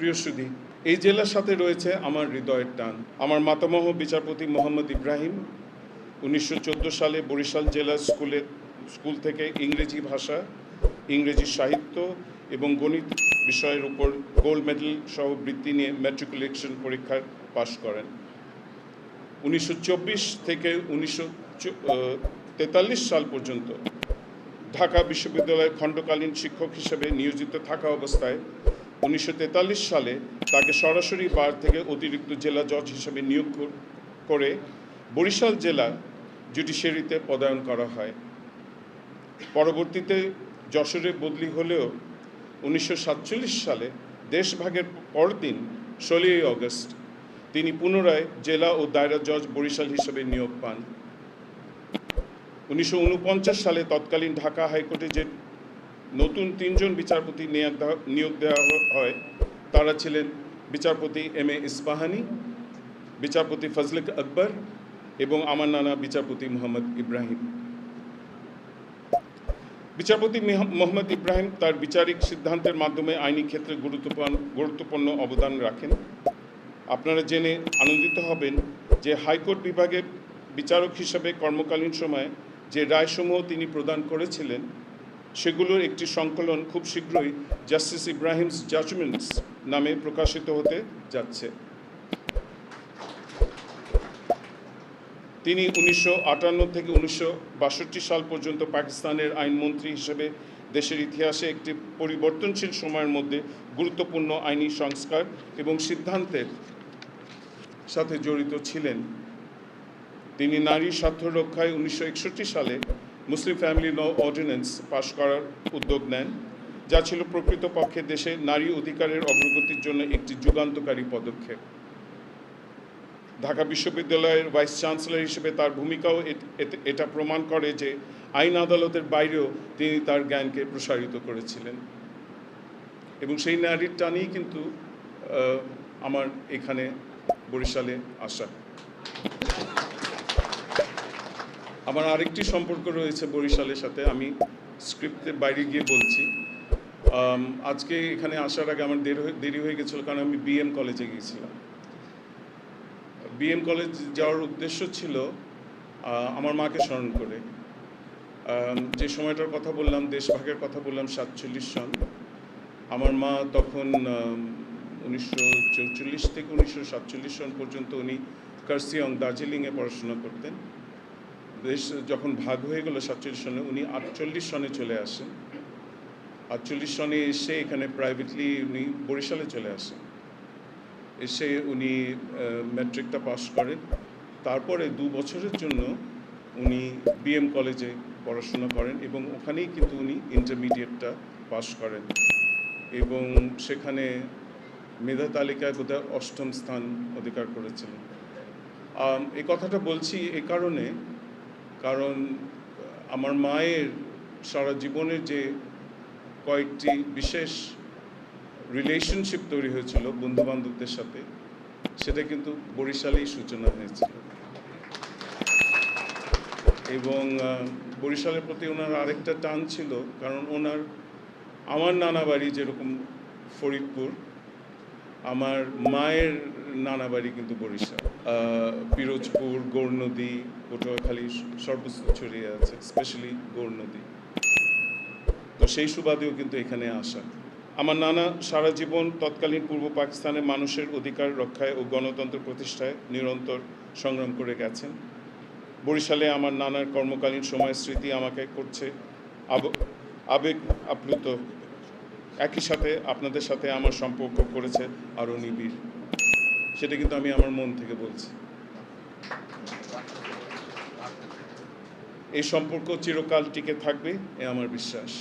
প্রিয় সুধী, এই জেলার সাথে রয়েছে আমার হৃদয়ের টান। আমার মাতামহ বিচারপতি মোহাম্মদ ইব্রাহিম, উনিশশো চোদ্দ সালে বরিশাল জেলা স্কুলে, স্কুল থেকে ইংরেজি ভাষা, ইংরেজি সাহিত্য এবং গণিত বিষয়ের উপর গোল্ড মেডেল সহ বৃত্তি নিয়ে ম্যাট্রিকুলেশন পরীক্ষায় পাশ করেন। উনিশশো চব্বিশ থেকে উনিশশো তেতাল্লিশ সাল পর্যন্ত ঢাকা বিশ্ববিদ্যালয়ের খণ্ডকালীন শিক্ষক হিসেবে নিয়োজিত থাকা অবস্থায় উনিশশো তেতাল্লিশ সালে তাকে সরাসরি বার থেকে অতিরিক্ত জেলা জজ হিসেবে নিয়োগ করে বরিশাল জেলা জুডিশিয়ারিতে পদায়ন করা হয়। পরবর্তীতে যশোরে বদলি হলেও উনিশশো সাতচল্লিশ সালে দেশভাগের পরদিন ষোলোই অগস্ট তিনি পুনরায় জেলা ও দায়রা জজ বরিশাল হিসেবে নিয়োগ পান। উনিশশো ঊনপঞ্চাশ সালে তৎকালীন ঢাকা হাইকোর্টে যে নতুন তিনজন বিচারপতি নিয়োগ দেওয়া- হয়। তারা ছিলেন বিচারপতি এম এ ইস্পাহানি, বিচারপতি ফজলিক আকবর এবং আমার নানা বিচারপতি মোহাম্মদ ইব্রাহিম। বিচারপতি মোহাম্মদ ইব্রাহিম তার বিচারিক সিদ্ধান্তের মাধ্যমে আইনি ক্ষেত্রে গুরুত্বপূর্ণ গুরুত্বপূর্ণ অবদান রাখেন। আপনারা জেনে আনন্দিত হবেন যে হাইকোর্ট বিভাগের বিচারক হিসেবে কর্মকালীন সময়ে যে রায়সমূহ তিনি প্রদান করেছিলেন সেগুলোর একটি সংকলন খুব শীঘ্রই জাস্টিস ইব্রাহিমস জাজমেন্টস নামে প্রকাশিত হতে যাচ্ছে। তিনি উনিশশো আটান্ন থেকে উনিশশো বাষট্টি সাল পর্যন্ত পাকিস্তানের আইনমন্ত্রী হিসেবে দেশের ইতিহাসে একটি পরিবর্তনশীল সময়ের মধ্যে গুরুত্বপূর্ণ আইনি সংস্কার এবং সিদ্ধান্তের সাথে জড়িত ছিলেন। তিনি নারী স্বার্থ রক্ষায় উনিশশো একষট্টি সালে মুসলিম ফ্যামিলি ল অর্ডিন্যান্স পাশ করার উদ্যোগ নেন, যা ছিল প্রকৃতপক্ষে দেশে নারী অধিকারের অগ্রগতির জন্য একটি যুগান্তকারী পদক্ষেপ। ঢাকা বিশ্ববিদ্যালয়ের ভাইস চ্যান্সেলর হিসেবে তার ভূমিকাও এট- প্রমাণ করে যে আইন আদালতের বাইরেও তিনি তার জ্ঞানকে প্রসারিত করেছিলেন। এবং সেই নারীর টানেই কিন্তু আমার এখানে বরিশালে আসা। আমার আরেকটি সম্পর্ক রয়েছে বরিশালের সাথে, আমি স্ক্রিপ্টের বাইরে গিয়ে বলছি। আজকে এখানে আসার আগে আমার দেরি হয়ে- দেরি হয়ে গেছিল কারণ আমি বিএম কলেজে গিয়েছিলাম। বিএম কলেজ যাওয়ার উদ্দেশ্য ছিল আমার মাকে স্মরণ করে। যে সময়টার কথা বললাম, দেশভাগের কথা বললাম, সাতচল্লিশ সন আমার মা তখন উনিশশো থেকে উনিশশো সাতচল্লিশ সন পর্যন্ত উনি কার্সিয়ং দার্জিলিংয়ে পড়াশোনা করতেন। দেশ যখন ভাগ হয়ে গেল সাতচল্লিশ সনে, উনি আটচল্লিশ সনে চলে আসেন। আটচল্লিশ সনে এসে এখানে প্রাইভেটলি উনি বরিশালে চলে আসেন। এসে উনি ম্যাট্রিকটা পাস করেন। তারপরে দু বছরের জন্য উনি বিএম কলেজে পড়াশোনা করেন এবং ওখানেই কিন্তু উনি ইন্টারমিডিয়েটটা পাস করেন। এবং সেখানে মেধা তালিকায় বোধহয় অষ্টম স্থান অধিকার করেছিলেন। এই কথাটা বলছি এই কারণে কারণ, আমার মায়ের সারা জীবনের যে কয়েকটি বিশেষ রিলেশনশিপ তৈরি হয়েছিল বন্ধু বান্ধবদের সাথে, সেটা কিন্তু বরিশালেই সূচনা হয়েছিল। এবং বরিশালের প্রতি ওনার আরেকটা টান ছিল, কারণ ওনার, আমার নানা বাড়ি যেরকম ফরিদপুর আমার মায়ের নানা বাড়ি কিন্তু বরিশাল। পিরোজপুর গৌরনদী পটুয়াখালী সর্বস্ব ছড়িয়ে আছে স্পেশালি গৌরনদী তো সেই সুবাদেও কিন্তু এখানে আসা। আমার নানা সারা জীবন তৎকালীন পূর্ব পাকিস্তানের মানুষের অধিকার রক্ষায় ও গণতন্ত্র প্রতিষ্ঠায় নিরন্তর সংগ্রাম করে গেছেন। বরিশালে আমার নানার কর্মকালীন সময় স্মৃতি আমাকে করছে আব- আবেগ আপ্লুত একই সাথে আপনাদের সাথে আমার সম্পর্ক করেছে আরও নিবিড় সেটা কিন্তু আমি আমার মন থেকে বলছি। এই সম্পর্ক চিরকাল টিকে থাকবে, এ আমার বিশ্বাস।